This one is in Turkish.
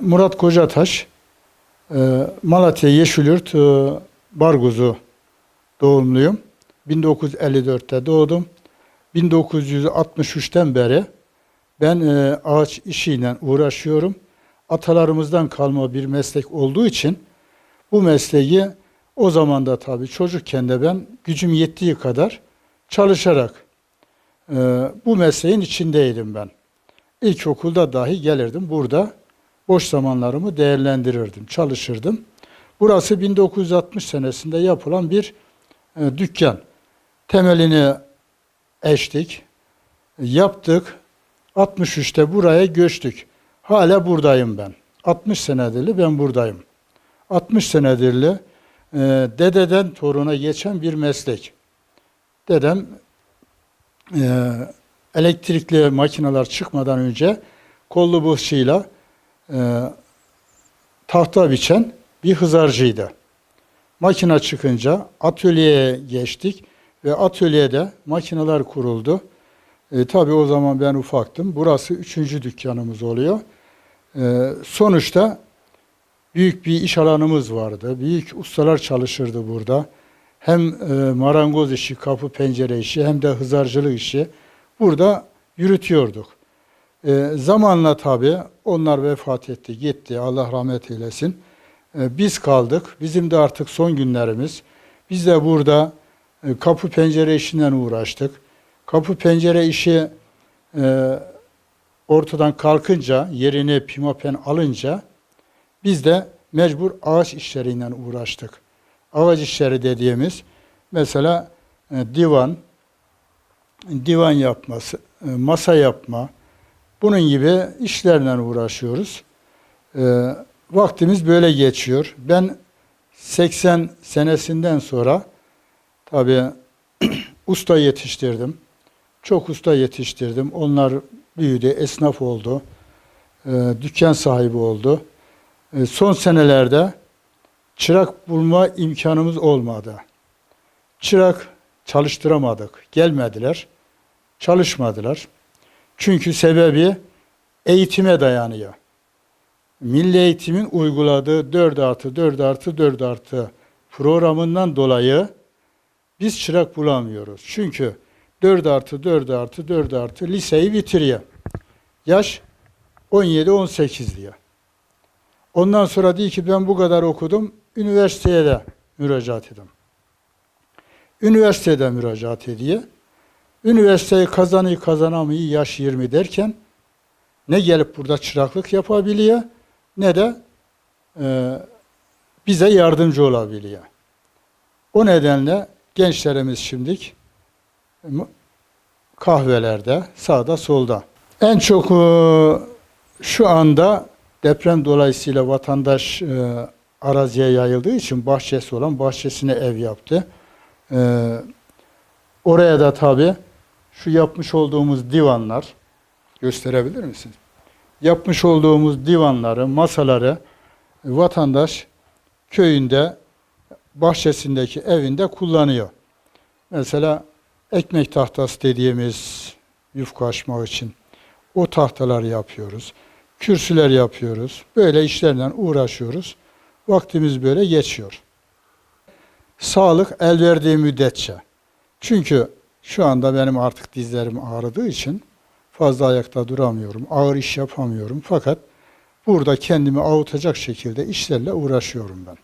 Murat Kocataş, e, Malatya Yeşilyurt e, Barguzu doğumluyum. 1954'te doğdum. 1963'ten beri ben e, ağaç işiyle uğraşıyorum. Atalarımızdan kalma bir meslek olduğu için bu mesleği o zaman da tabii çocukken de ben gücüm yettiği kadar çalışarak bu mesleğin içindeydim ben. İlkokulda dahi gelirdim burada boş zamanlarımı değerlendirirdim, çalışırdım. Burası 1960 senesinde yapılan bir e, dükkan. Temelini eştik, yaptık. 63'te buraya göçtük. Hala buradayım ben. 60 senedirli ben buradayım. 60 senedirli e, dededen toruna geçen bir meslek. Dedem e, elektrikli makineler çıkmadan önce kollu bıhçıyla e, tahta biçen bir hızarcıydı. Makine çıkınca atölyeye geçtik ve atölyede makineler kuruldu. E, tabii o zaman ben ufaktım. Burası üçüncü dükkanımız oluyor. E, sonuçta büyük bir iş alanımız vardı. Büyük ustalar çalışırdı burada. Hem e, marangoz işi, kapı pencere işi hem de hızarcılık işi burada yürütüyorduk. E, zamanla tabii onlar vefat etti, gitti. Allah rahmet eylesin. E, biz kaldık. Bizim de artık son günlerimiz. Biz de burada e, kapı pencere işinden uğraştık. Kapı pencere işi e, ortadan kalkınca, yerine pimapen alınca biz de mecbur ağaç işleriyle uğraştık. Ağaç işleri dediğimiz mesela e, divan, divan yapması, e, masa yapma, bunun gibi işlerle uğraşıyoruz. E, vaktimiz böyle geçiyor. Ben 80 senesinden sonra tabii usta yetiştirdim. Çok usta yetiştirdim. Onlar büyüdü, esnaf oldu. E, dükkan sahibi oldu. E, son senelerde çırak bulma imkanımız olmadı. Çırak çalıştıramadık. Gelmediler. Çalışmadılar. Çünkü sebebi eğitime dayanıyor. Milli Eğitim'in uyguladığı 4 artı 4 artı 4 artı programından dolayı biz çırak bulamıyoruz. Çünkü 4 artı 4 artı 4 artı liseyi bitiriyor. Yaş 17-18 diyor. Ondan sonra diyor ki ben bu kadar okudum, üniversiteye de müracaat edeyim. Üniversitede müracaat ediyor. Üniversiteyi kazanıyor kazanamıyor yaş 20 derken ne gelip burada çıraklık yapabiliyor ne de e, bize yardımcı olabiliyor. O nedenle gençlerimiz şimdilik mu- kahvelerde sağda solda. En çok e, şu anda deprem dolayısıyla vatandaş e, araziye yayıldığı için bahçesi olan bahçesine ev yaptı. E, oraya da tabi şu yapmış olduğumuz divanlar gösterebilir misiniz? Yapmış olduğumuz divanları, masaları vatandaş köyünde bahçesindeki evinde kullanıyor. Mesela ekmek tahtası dediğimiz yufka açmak için o tahtalar yapıyoruz. Kürsüler yapıyoruz. Böyle işlerle uğraşıyoruz. Vaktimiz böyle geçiyor. Sağlık el verdiği müddetçe. Çünkü şu anda benim artık dizlerim ağrıdığı için fazla ayakta duramıyorum. Ağır iş yapamıyorum. Fakat burada kendimi avutacak şekilde işlerle uğraşıyorum ben.